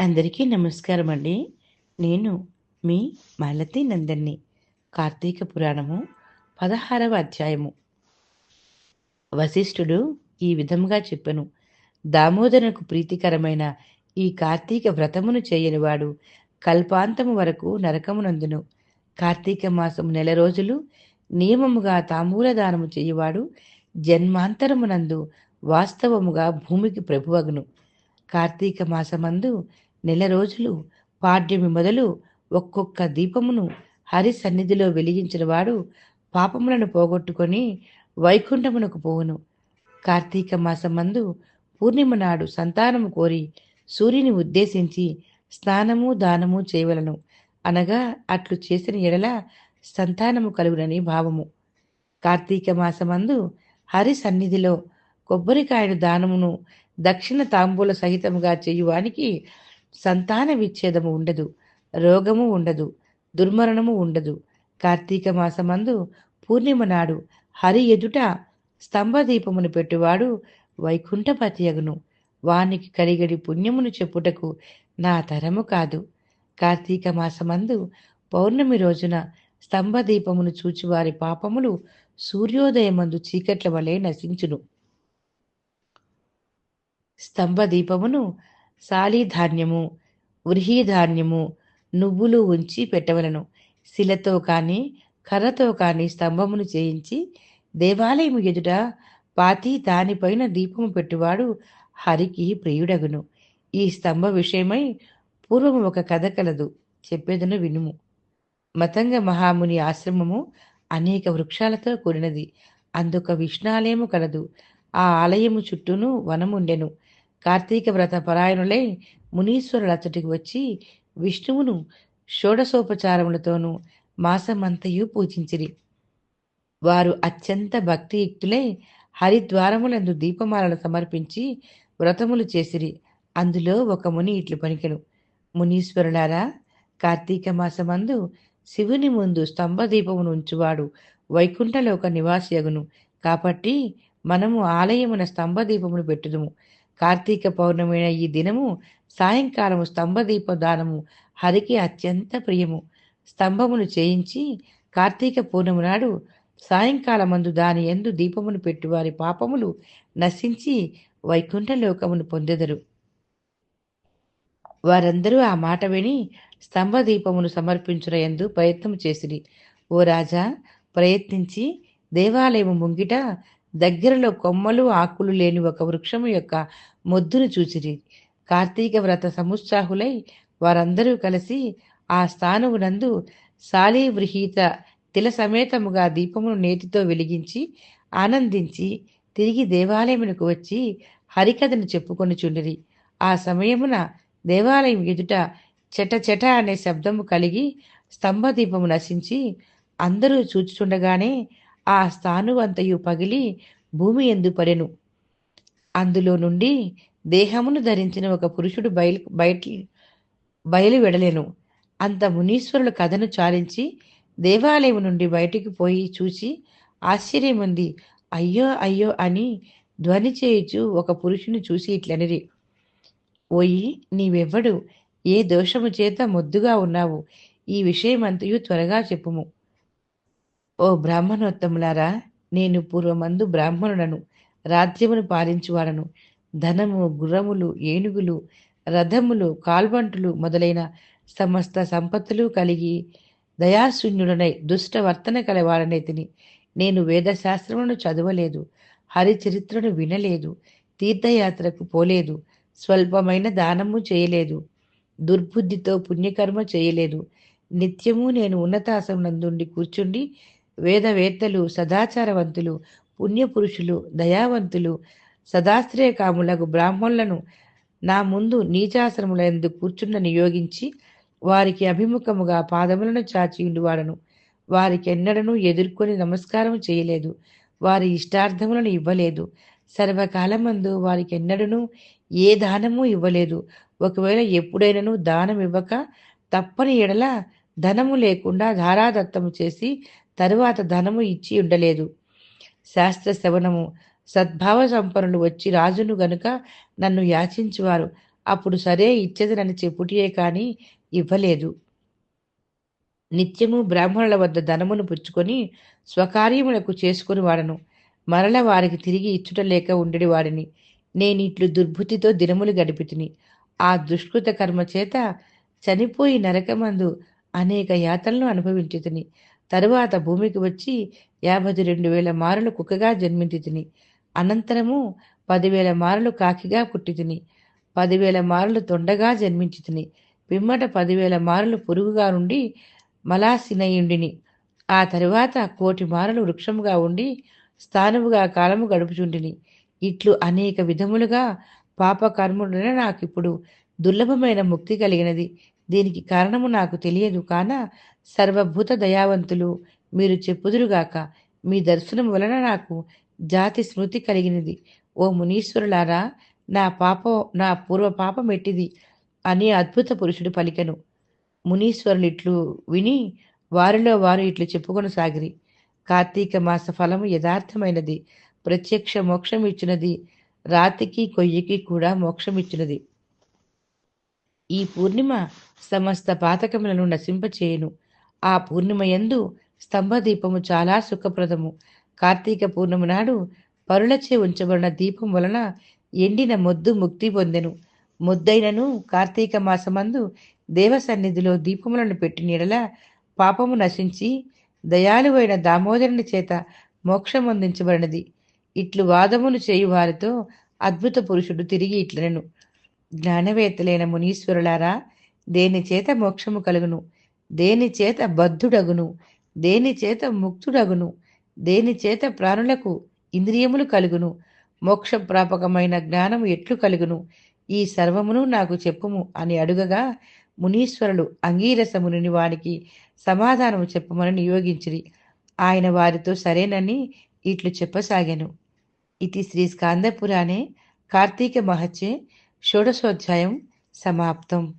అందరికీ నమస్కారం అండి. నేను మీ మాలతి నందన్ని. కార్తీక పురాణము పదహారవ అధ్యాయము. వశిష్ఠుడు ఈ విధముగా చెప్పను. దామోదరునకు ప్రీతికరమైన ఈ కార్తీక వ్రతమును చేయనివాడు కల్పాంతము వరకు నరకమునందును. కార్తీక మాసం నెల రోజులు నియమముగా తాంబూల దానము చేయువాడు జన్మాంతరమునందు వాస్తవముగా భూమికి ప్రభువగును. కార్తీక మాసమందు నెల రోజులు పాడ్యమి మొదలు ఒక్కొక్క దీపమును హరి సన్నిధిలో వెలిగించిన వాడు పాపములను పోగొట్టుకొని వైకుంఠమునకు పోవును. కార్తీక మాసమందు పూర్ణిమ నాడు సంతానము కోరి సూర్యుని ఉద్దేశించి స్నానము దానము చేయవలను. అనగా అట్లు చేసిన ఎడల సంతానము కలుగునని భావము. కార్తీక మాసమందు హరి సన్నిధిలో కొబ్బరికాయను దానమును దక్షిణ తాంబూల సహితముగా చేయువానికి సంతాన విచ్ఛేదము ఉండదు రోగము ఉండదు దుర్మరణము ఉండదు. కార్తీక మాసమందు పూర్ణిమ నాడు హరి ఎదుట స్తంభదీపమును పెట్టువాడు వైకుంఠపతియగును. వానికి కరిగడి పుణ్యమును చెప్పుటకు నా తరము కాదు. కార్తీక మాసమందు పౌర్ణమి రోజున స్తంభదీపమును చూచివారి పాపములు సూర్యోదయమందు చీకట్ల వలె నశించును. స్తంభదీపమును సాలీధాన్యము వృహీధాన్యము నువ్వులు ఉంచి పెట్టవలను. శిలతో కానీ కర్రతో కానీ స్తంభమును చేయించి దేవాలయము ఎదుట పాతి దానిపైన దీపము పెట్టువాడు హరికి ప్రియుడగును. ఈ స్తంభ విషయమై పూర్వము ఒక కథ కలదు చెప్పేదను వినుము. మతంగ మహాముని ఆశ్రమము అనేక వృక్షాలతో కూడినది. అందుక విష్ణాలయము కలదు. ఆ ఆలయము చుట్టూను వనముండెను. కార్తీక వ్రత పరాయణులై మునీశ్వరులు వచ్చి విష్ణువును షోడసోపచారములతోనూ మాసమంతయు పూజించిరి. వారు అత్యంత భక్తియుక్తులై హరిద్వారములందు దీపమాలను సమర్పించి వ్రతములు చేసిరి. అందులో ఒక ముని ఇట్లు పనికెను. మునీశ్వరులారా కార్తీక మాసమందు శివుని ముందు స్తంభదీపమును ఉంచువాడు వైకుంఠలోక నివాసియగును. కాబట్టి మనము ఆలయమున స్తంభదీపమును పెట్టుదుము. కార్తీక పౌర్ణమైన ఈ దినము సాయంకాలము స్తంభదీప దానము హరికి అత్యంత ప్రియము. స్తంభమును చేయించి కార్తీక పూర్ణము నాడు సాయంకాలమందు దాని ఎందు దీపమును పెట్టువారి పాపములు నశించి వైకుంఠలోకమును పొందెదరు. వారందరూ ఆ మాట విని స్తంభదీపమును సమర్పించుట ఎందు ప్రయత్నం చేసిరి. ఓ రాజా ప్రయత్నించి దేవాలయము ముంగిట దగ్గరలో కొమ్మలు ఆకులు లేని ఒక వృక్షము యొక్క మొద్దును చూచిరి. కార్తీక వ్రత సముత్సాహులై వారందరూ కలిసి ఆ స్థానమునందు శాలీవృహీత తిల సమేతముగా దీపమును నేతితో వెలిగించి ఆనందించి తిరిగి దేవాలయమునకు వచ్చి హరికథను చెప్పుకొని చుండిరి. ఆ సమయమున దేవాలయం ఎదుట చెట చెట అనే శబ్దము కలిగి స్తంభ దీపము నశించి అందరూ చూచుచుండగానే ఆ స్థానువంతయు పగిలి భూమి ఎందు పడెను. అందులో నుండి దేహమును ధరించిన ఒక పురుషుడు బయలు బయట బయలు వెడలేను. అంత మునీశ్వరుల కథను చాలించి దేవాలయం నుండి బయటికి పోయి చూచి ఆశ్చర్యముంది. అయ్యో అయ్యో అని ధ్వని చేయుచు ఒక పురుషుని చూసి ఇట్లనిరి. ఓయి నీవెవ్వడు? ఏ దోషము చేత మొద్దుగా ఉన్నావు? ఈ విషయమంతయు త్వరగా చెప్పుము. ఓ బ్రాహ్మణోత్తములారా నేను పూర్వమందు బ్రాహ్మణుడను రాజ్యమును పాలించువాడను. ధనము గుర్రములు ఏనుగులు రథములు కాల్బంటులు మొదలైన సమస్త సంపత్తులు కలిగి దయాశూన్యుడనై దుష్ట వర్తన కలవాడనే తిని నేను వేదశాస్త్రమును చదవలేదు హరిచరిత్రను వినలేదు తీర్థయాత్రకు పోలేదు స్వల్పమైన దానము చేయలేదు దుర్బుద్ధితో పుణ్యకర్మ చేయలేదు. నిత్యము నేను ఉన్నతాసనందుండి కూర్చుండి వేదవేత్తలు సదాచారవంతులు పుణ్యపురుషులు దయావంతులు సదాశ్రయకాములకు బ్రాహ్మణులను నా ముందు నీచాశ్రములందు కూర్చున్న నియోగించి వారికి అభిముఖముగా పాదములను చాచి ఉండివాడను. వారికి ఎన్నడను ఎదుర్కొని నమస్కారం చేయలేదు. వారి ఇష్టార్థములను ఇవ్వలేదు. సర్వకాలమందు వారికి ఎన్నడను ఏ దానము ఇవ్వలేదు. ఒకవేళ ఎప్పుడైనను దానం ఇవ్వక తప్పని ఎడల ధనము లేకుండా ధారాదత్తము చేసి తరువాత ధనము ఇచ్చి ఉండలేదు. శాస్త్ర శ్రవణము సద్భావ సంపన్నులు వచ్చి రాజును గనుక నన్ను యాచించువారు అప్పుడు సరే ఇచ్చేదనని చెప్పుటియే కాని ఇవ్వలేదు. నిత్యము బ్రాహ్మణుల వద్ద ధనమును పుచ్చుకొని స్వకార్యములకు చేసుకుని వాడను మరల వారికి తిరిగి ఇచ్చుట లేక ఉండడి వాడిని నేను ఇట్లు దుర్భుతితో దినములు గడిపితిని. ఆ దుష్కృత కర్మ చేత చనిపోయి నరకమందు అనేక యాతలను అనుభవించుతుని. తరువాత భూమికి వచ్చి యాభై రెండు వేల మారులు కుక్కగా జన్మించి తిని అనంతరము పదివేల మారులు కాకిగా పుట్టి తిని పదివేల మారులు తొండగా జన్మించి తిని పిమ్మట పదివేల మారులు పురుగుగా నుండి మలాసినయుండిని. ఆ తరువాత కోటి మారులు వృక్షముగా ఉండి స్థానముగా కాలము గడుపుచుండిని. ఇట్లు అనేక విధములుగా పాపకర్ముడైన నాకు ఇప్పుడు దుర్లభమైన ముక్తి కలిగినది. దీనికి కారణము నాకు తెలియదు కాన సర్వభూత దయావంతులు మీరు చెప్పుదురుగాక. మీ దర్శనం వలన నాకు జాతి స్మృతి కలిగినది. ఓ మునీశ్వరులారా నా పాప నా పూర్వ పాపం ఎట్టిది? అని అద్భుత పురుషుడు పలికెను. మునీశ్వరులు ఇట్లు విని వారిలో వారు ఇట్లు చెప్పుకొనసాగిరి. కార్తీక మాస ఫలము యథార్థమైనది. ప్రత్యక్ష మోక్షం ఇచ్చినది రాతికి కొయ్యికి కూడా మోక్షం ఇచ్చినది ఈ పూర్ణిమ సమస్త పాతకములను నశింపచేయును. ఆ పూర్ణిమయందు స్తంభదీపము చాలా సుఖప్రదము. కార్తీక పూర్ణిమ నాడు పరులచే ఉంచబడిన దీపం వలన ఎండిన మొద్దు ముక్తి పొందెను. ముద్దైనను కార్తీక మాసమందు దేవ సన్నిధిలో దీపములను పెట్టి నీడల పాపము నశించి దయాలువైన దామోదరుని చేత మోక్షం అందించబడినది ఇట్లు వాదములు చేయు వారితో అద్భుత పురుషుడు తిరిగి ఇట్లనెను. జ్ఞానవేత్తలైన మునీశ్వరులారా దేని చేత మోక్షము కలుగును? దేనిచేత బద్ధుడగును? దేనిచేత ముక్తుడగును? దేనిచేత ప్రాణులకు ఇంద్రియములు కలుగును? మోక్ష ప్రాపకమైన జ్ఞానము ఎట్లు కలుగును? ఈ సర్వమును నాకు చెప్పుము అని అడుగగా మునీశ్వరులు అంగీరసముని వానికి సమాధానము చెప్పమని నియోగించిరి. ఆయన వారితో సరేనని ఇట్లు చెప్పసాగాను. ఇది శ్రీ స్కాందపురాణే కార్తీక మహత్యే షోడశోధ్యాయం సమాప్తం.